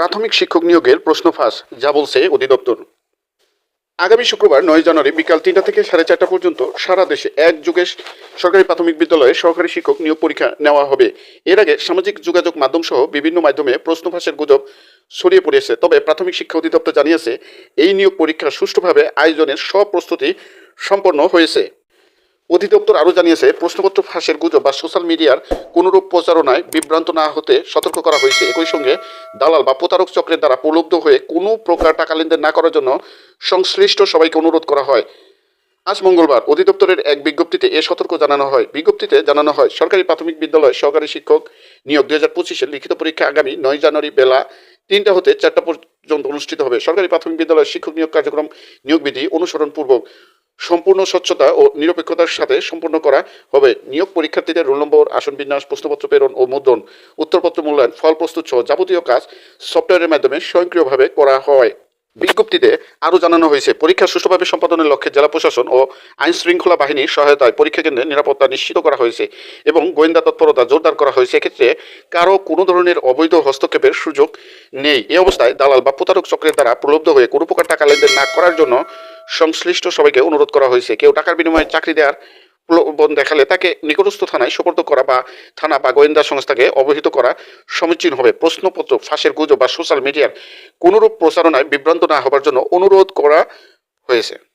প্রাথমিক শিক্ষক নিয়োগের প্রশ্ন ফাঁস, যা বলছে অধিদপ্তর। আগামী শুক্রবার নয় জানুয়ারি বিকাল তিনটা থেকে সাড়ে চারটা পর্যন্ত সারা দেশে এক যুগে সরকারি প্রাথমিক বিদ্যালয়ে সহকারী শিক্ষক নিয়োগ পরীক্ষা নেওয়া হবে। এর আগে সামাজিক যোগাযোগ মাধ্যম সহ বিভিন্ন মাধ্যমে প্রশ্ন ফাঁসের গুজব ছড়িয়ে পড়েছে। তবে প্রাথমিক শিক্ষা অধিদপ্তর জানিয়েছে, এই নিয়োগ পরীক্ষা সুষ্ঠুভাবে আয়োজনের সব প্রস্তুতি সম্পন্ন হয়েছে। অধিদপ্তর আরও জানিয়েছে, প্রশ্নপত্র ফাঁসের গুজব বা সোশ্যাল মিডিয়ার কোনোরূপ প্রচারণায় বিভ্রান্ত না হতে সতর্ক করা হয়েছে। একই সঙ্গে দালাল বা প্রতারক চক্রের দ্বারা প্রলুব্ধ হয়ে কোনো প্রকার টাকা লেনদেন না করার জন্য সংশ্লিষ্ট সবাইকে অনুরোধ করা হয়। আজ মঙ্গলবার অধিদপ্তরের এক বিজ্ঞপ্তিতে এ সতর্ক জানানো হয়। বিজ্ঞপ্তিতে জানানো হয়, সরকারি প্রাথমিক বিদ্যালয় সহকারী শিক্ষক নিয়োগ দুই হাজার পঁচিশের লিখিত পরীক্ষা আগামী নয় জানুয়ারি বেলা তিনটা হতে চারটা পর্যন্ত অনুষ্ঠিত হবে। সরকারি প্রাথমিক বিদ্যালয়ের শিক্ষক নিয়োগ কার্যক্রম নিয়োগ বিধি অনুসরণপূর্বক সম্পূর্ণ স্বচ্ছতা ও নিরপেক্ষতার সাথে সম্পূর্ণ করা হবে। নিয়োগ পরীক্ষার্থীদের রোল নম্বর, আসন বিন্যাস, প্রশ্নপত্র প্রেরণ ও মুদ্রণ, উত্তরপত্র মূল্যায়ন ফল প্রস্তুত সহ যাবতীয় কাজ সফটওয়্যারের মাধ্যমে স্বয়ংক্রিয়ভাবে করা হয়। বিজ্ঞপ্তিতে আরও জানানো হয়েছে, পরীক্ষা সুষ্ঠুভাবে সম্পাদনের লক্ষ্যে জেলা প্রশাসন ও আইন শৃঙ্খলা বাহিনীর সহায়তায় পরীক্ষা কেন্দ্রে নিরাপত্তা নিশ্চিত করা হয়েছে এবং গোয়েন্দা তৎপরতা জোরদার করা হয়েছে। এক্ষেত্রে কারও কোনো ধরনের অবৈধ হস্তক্ষেপের সুযোগ নেই। এ অবস্থায় দালাল বা প্রতারক চক্রের দ্বারা প্রলুব্ধ হয়ে কোনো প্রকার টাকা লেনদেন না করার জন্য সংশ্লিষ্ট সবাইকে অনুরোধ করা হয়েছে। কেউ টাকার বিনিময়ে চাকরি দেওয়ার প্রলোভন দেখালে তাকে নিকটস্থ থানায় সোপর্দ করা বা থানা বা গোয়েন্দা সংস্থাকে অবহিত করা সমীচীন হবে। প্রশ্নপত্র, ফাঁসের গুজব বা সোশ্যাল মিডিয়ার কোনোরূপ প্রচারণায় বিভ্রান্ত না হবার জন্য অনুরোধ করা হয়েছে।